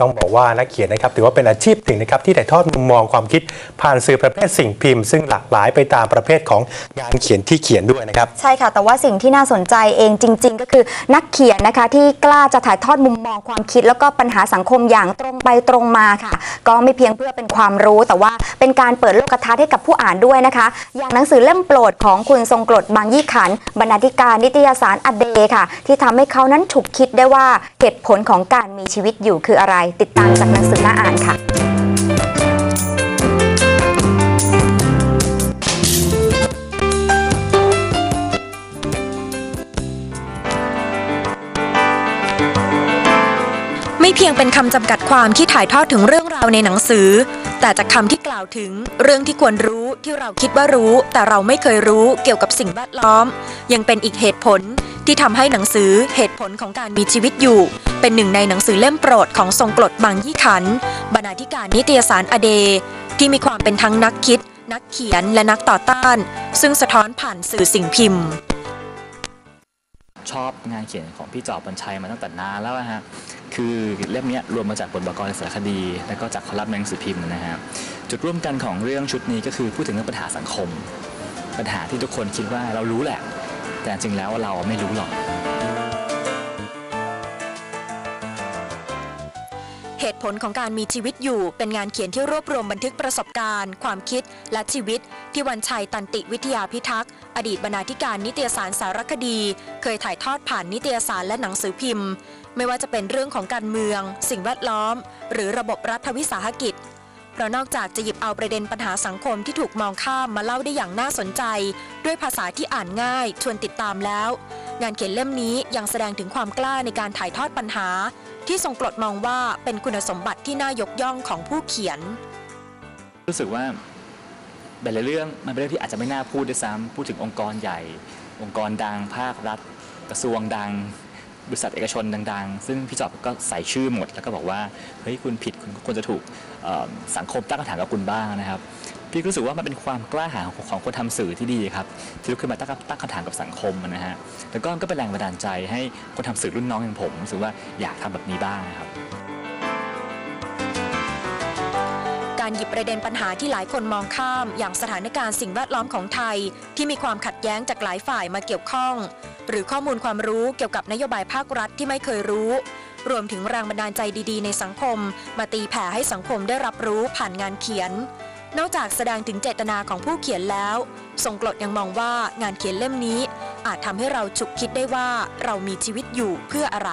ต้องบอกว่านักเขียนนะครับถือว่าเป็นอาชีพหนึ่งนะครับที่ถ่ายทอดมุมมองความคิดผ่านสื่อประเภทสิ่งพิมพ์ ซึ่งหลากหลายไปตามประเภทของงานเขียนที่เขียนด้วยนะครับ ใช่ค่ะ แต่ว่าสิ่งที่น่าสนใจเองจริง ๆ ก็คือนักเขียนนะคะที่กล้าจะถ่ายทอดมุมมองความคิด แล้วก็ปัญหาสังคมอย่างตรงไปตรงมาค่ะ ก็ไม่เพียงเพื่อเป็นความรู้ แต่ว่าเป็นการเปิดโลกทัศน์ให้กับผู้อ่านด้วยนะคะ อย่างหนังสือเล่มโปรดของคุณทรงกรดบางยี่ขันบรรณาธิการนิตยสารอเดค่ะ ที่ทำให้เขานั้นฉุกคิดได้ว่าเหตุผลของการมีชีวิตอยู่คืออะไรติดตามจากหนังสือหน้าอ่านค่ะไม่เพียงเป็นคำจำกัดความที่ถ่ายทอดถึงเรื่องราวในหนังสือ แต่จากคำที่กล่าวถึงเรื่องที่ควรรู้ที่เราคิดว่ารู้ แต่เราไม่เคยรู้เกี่ยวกับสิ่งแวดล้อม ยังเป็นอีกเหตุผล ที่ทำให้หนังสือเหตุผลของการมีชีวิตอยู่ เป็นหนึ่งในหนังสือเล่มโปรดของทรงกรดบางยี่ขัน บรรณาธิการนิตยสารอเด ที่มีความเป็นทั้งนักคิด นักเขียนและนักต่อต้าน ซึ่งสะท้อนผ่านสื่อสิ่งพิมพ์ ชอบงานเขียนของพี่จอบบัญชัยมาตั้งแต่นานแล้วนะฮะคือเล่มนี้รวมมาจากบทบกรในสารคดี แล้วก็จากคอลัมน์หนังสือพิมพ์นะฮะจุดร่วมกันของเรื่องชุดนี้ก็คือพูดถึงเรื่องปัญหาสังคม ปัญหาที่ทุกคนคิดว่าเรารู้แหละ แต่จริงแล้วเราไม่รู้หรอก เหตุผลของการมีชีวิตอยู่เป็นงานเขียนที่รวบรวมบันทึกประสบการณ์ ความคิดและชีวิต ที่วันชัยตันติวิทยาพิทักษ์ อดีตบรรณาธิการนิตยสารสารคดี เคยถ่ายทอดผ่านนิตยสารและหนังสือพิมพ์ ไม่ว่าจะเป็นเรื่องของการเมือง สิ่งแวดล้อม หรือระบบรัฐวิสาหกิจ เพราะนอกจากจะหยิบเอาประเด็นปัญหาสังคมที่ถูกมองข้ามมาเล่าได้อย่างน่าสนใจ ด้วยภาษาที่อ่านง่ายชวนติดตามแล้ว งานเขียนเล่มนี้ยังแสดงถึงความกล้าในการถ่ายทอดปัญหา ที่ทรงกรดมองว่าเป็นคุณสมบัติที่น่ายกย่องของผู้เขียน รู้สึกว่าแต่ละเรื่องมันเป็นเรื่องที่อาจจะไม่น่าพูดด้วยซ้ำพูดถึงองค์กรใหญ่ องค์กรดังภาครัฐ กระทรวงดัง บริษัทเอกชนดังๆ ซึ่งพี่จอบก็ใส่ชื่อหมด แล้วก็บอกว่าเฮ้ยคุณผิดคุณก็ควรจะถูกสังคมตั้งคำถามกับคุณบ้างนะครับ พี่รู้สึกว่ามันเป็นความกล้าหาญของคนทำสื่อที่ดีครับที่ลุกขึ้นมาตั้งตั้งคำถามกับสังคมนะฮะแล้วก็ก็เป็นแรงบันดาลใจให้คนทำสื่อรุ่นน้องอย่างผมรู้สึกว่าอยากทำแบบนี้บ้างนะครับ การหยิบประเด็นปัญหาที่หลายคนมองข้าม อย่างสถานการณ์สิ่งแวดล้อมของไทย ที่มีความขัดแย้งจากหลายฝ่ายมาเกี่ยวข้อง หรือข้อมูลความรู้เกี่ยวกับนโยบายภาครัฐที่ไม่เคยรู้ รวมถึงแรงบันดาลใจดีๆ ในสังคม มาตีแผ่ให้สังคมได้รับรู้ผ่านงานเขียน นอกจากแสดงถึงเจตนาของผู้เขียนแล้ว ทรงกรดยังมองว่างานเขียนเล่มนี้ อาจทำให้เราฉุกคิดได้ว่าเรามีชีวิตอยู่เพื่ออะไร